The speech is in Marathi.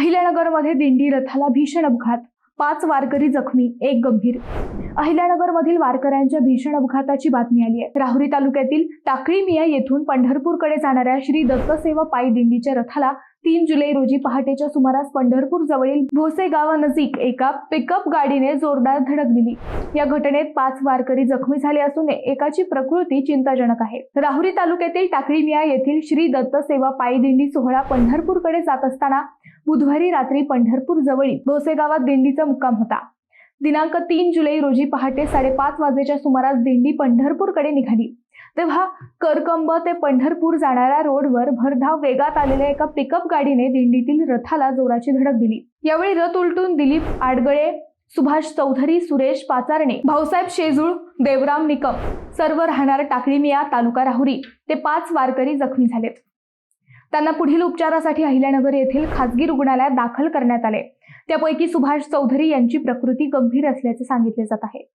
अहिल्यानगरमध्ये दिंडी रथाला भीषण अपघात. पाच वारकरी जखमी एक गंभीर. अहिल्यानगरमधील वारकऱ्यांच्या भीषण अपघाताची बातमी आली आहे. राहुरी तालुक्यातील टाकळी मिया येथून पंढरपूरकडे जाणाऱ्या श्री दत्तसेवा पायी दिंडीच्या रथाला तीन जुलै रोजी पहाटेच्या सुमारास पंढरपूर जवळील भोसे गावानजीक एका पिकअप गाडीने जोरदार धडक दिली. या घटनेत पाच वारकरी जखमी झाले असून एकाची प्रकृती चिंताजनक आहे. राहुरी तालुक्यातील टाकळी मिया येथील श्री दत्त सेवा पायी दिंडी सोहळा पंढरपूरकडे जात असताना बुधवारी रात्री पंढरपूर जवळील भोसे गावात दिंडीचा मुक्काम होता. दिनांक तीन जुलै रोजी पहाटे साडेपाच वाजेच्या सुमारास दिंडी पंढरपूरकडे निघाली. तेव्हा करकंब ते पंढरपूर जाणाऱ्या रोडवर भरधाव वेगात आलेल्या एका पिकअप गाडीने दिंडीतील रथाला जोराची धडक दिली. यावेळी रथ उलटून दिलीप आडगळे सुभाष चौधरी सुरेश पाचारणे भाऊसाहेब शेजूळ देवराम निकम सर्व राहणार टाकळीमिया तालुका राहुरी. ते पाच वारकरी जखमी झालेत. त्यांना पुढील उपचारासाठी अहिल्यानगर येथील खासगी रुग्णालयात दाखल करण्यात आले. त्यापैकी सुभाष चौधरी यांची प्रकृती गंभीर असल्याचे सांगितले जात आहे.